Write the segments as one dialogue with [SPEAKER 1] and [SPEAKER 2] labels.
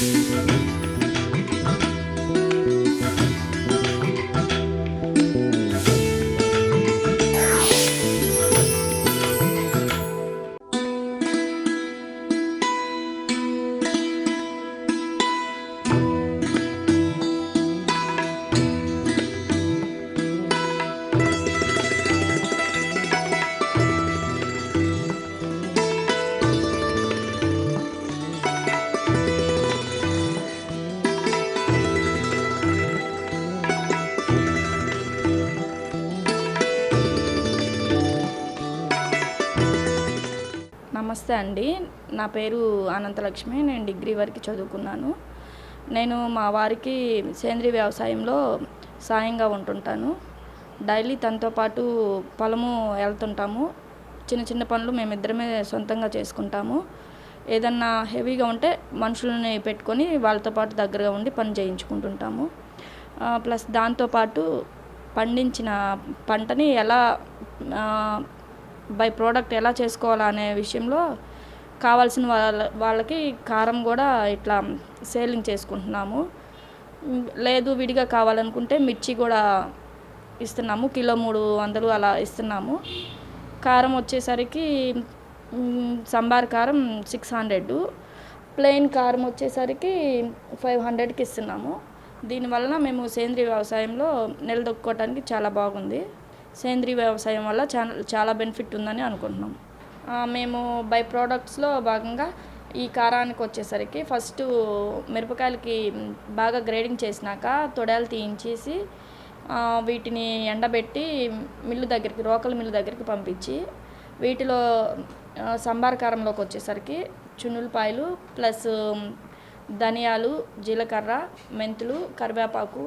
[SPEAKER 1] Música నమస్తే అండి. నా పేరు అనంతలక్ష్మి. నేను డిగ్రీ వరకు చదువుకున్నాను. నేను మా వారికి సేంద్రీయ వ్యవసాయంలో సాయంగా ఉంటుంటాను. డైలీ తనతో పాటు పొలము వెళ్తుంటాము. చిన్న చిన్న పనులు మేమిద్దరమే సొంతంగా చేసుకుంటాము. ఏదన్నా హెవీగా ఉంటే మనుషులని పెట్టుకొని వాళ్ళతో పాటు దగ్గరగా ఉండి పని చేయించుకుంటుంటాము. ప్లస్ దాంతోపాటు పండించిన పంటని ఎలా బై ప్రోడక్ట్ ఎలా చేసుకోవాలా అనే విషయంలో కావాల్సిన వాళ్ళ వాళ్ళకి కారం కూడా ఇట్లా సేలింగ్ చేసుకుంటున్నాము. లేదు విడిగా కావాలనుకుంటే మిర్చి కూడా ఇస్తున్నాము. కిలో మూడు వందలు అలా ఇస్తున్నాము. కారం వచ్చేసరికి సంబార్ కారం సిక్స్ హండ్రెడ్. ప్లెయిన్ కారం వచ్చేసరికి ఫైవ్ హండ్రెడ్కి ఇస్తున్నాము. దీనివలన మేము సేంద్రీయ వ్యవసాయంలో నిలదొక్కుకోవడానికి చాలా బాగుంది. సేంద్రీయ వ్యవసాయం వల్ల చాలా చాలా బెనిఫిట్ ఉందని అనుకుంటున్నాం. మేము బై ప్రోడక్ట్స్లో భాగంగా ఈ కారానికి వచ్చేసరికి ఫస్ట్ మిరపకాయలకి బాగా గ్రేడింగ్ చేసినాక తొడాలు తీయించేసి వీటిని ఎండబెట్టి మిల్లు దగ్గరికి రోకల మిల్లు దగ్గరికి పంపించి వీటిలో సంబార కారంలోకి వచ్చేసరికి చున్నులపాయలు ప్లస్ ధనియాలు జీలకర్ర మెంతులు కరివేపాకు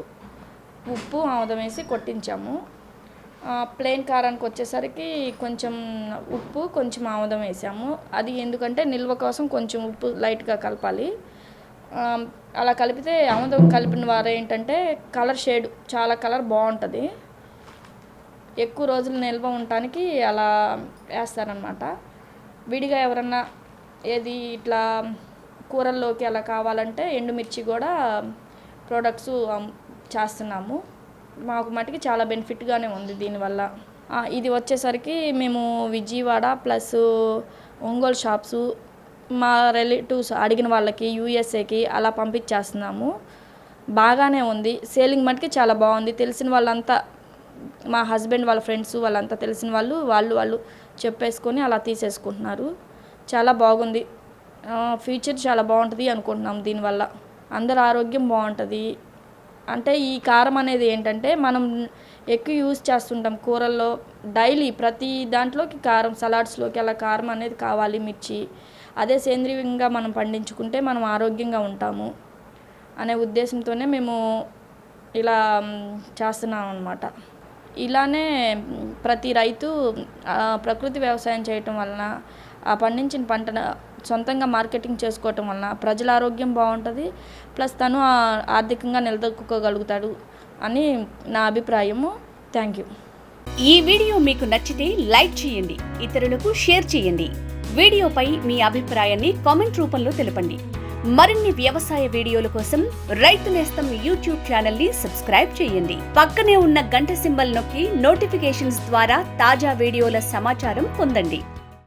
[SPEAKER 1] ఉప్పు ఆముదం వేసి కొట్టించాము. ప్లెయిన్ కారానికి వచ్చేసరికి కొంచెం ఉప్పు కొంచెం ఆముదం వేసాము. అది ఎందుకంటే నిల్వ కోసం కొంచెం ఉప్పు లైట్గా కలపాలి. అలా కలిపితే ఆముదం కలిపిన వారు ఏంటంటే కలర్ షేడ్ చాలా కలర్ బాగుంటుంది. ఎక్కువ రోజులు నిల్వ ఉండటానికి అలా వేస్తారనమాట విడిగా ఎవరన్నా ఏది ఇట్లా కూరల్లోకి అలా కావాలంటే ఎండుమిర్చి కూడా ప్రోడక్ట్స్ చేస్తున్నాము. మాకు మటుకి చాలా బెనిఫిట్గానే ఉంది దీనివల్ల. ఇది వచ్చేసరికి మేము విజయవాడ ప్లస్ ఒంగోలు షాప్స్ మా రిలేటివ్స్ అడిగిన వాళ్ళకి యూఎస్ఏకి అలా పంపించేస్తున్నాము. బాగానే ఉంది. సేలింగ్ మటుకి చాలా బాగుంది. తెలిసిన వాళ్ళంతా మా హస్బెండ్ వాళ్ళ ఫ్రెండ్స్ వాళ్ళంతా తెలిసిన వాళ్ళు వాళ్ళు వాళ్ళు చెప్పేసుకొని అలా తీసేసుకుంటున్నారు. చాలా బాగుంది. ఫ్యూచర్ చాలా బాగుంటుంది అనుకుంటున్నాం దీనివల్ల. అందరి ఆరోగ్యం బాగుంటుంది. అంటే ఈ కారం అనేది ఏంటంటే మనం ఎక్కువ యూజ్ చేస్తుంటాం కూరల్లో డైలీ ప్రతి దాంట్లోకి కారం సలాడ్స్లోకి అలా కారం అనేది కావాలి మిర్చి. అదే సేంద్రీయంగా మనం పండించుకుంటే మనం ఆరోగ్యంగా ఉంటాము అనే ఉద్దేశంతోనే మేము ఇలా చేస్తున్నాం అనమాట ఇలానే ప్రతి రైతు ప్రకృతి వ్యవసాయం చేయటం వలన ఆ పండించిన పంటను సొంతంగా మార్కెటింగ్ చేసుకోవటం వలన ప్రజల ఆరోగ్యం బాగుంటుంది ప్లస్ తను ఆర్థికంగా నిలదొక్కుకోగలుగుతాడు అని నా అభిప్రాయము. Thank you.
[SPEAKER 2] ఈ వీడియో మీకు నచ్చితే లైక్ చేయండి ఇతరులకు షేర్ చేయండి. వీడియోపై మీ అభిప్రాయాన్ని కామెంట్ రూపంలో తెలపండి. మరిన్ని వ్యవసాయ వీడియోల కోసం రైతు నేస్తం యూట్యూబ్ ఛానల్ని సబ్స్క్రైబ్ చేయండి. పక్కనే ఉన్న గంట సింబల్ నొక్కి నోటిఫికేషన్స్ ద్వారా తాజా వీడియోల సమాచారం పొందండి.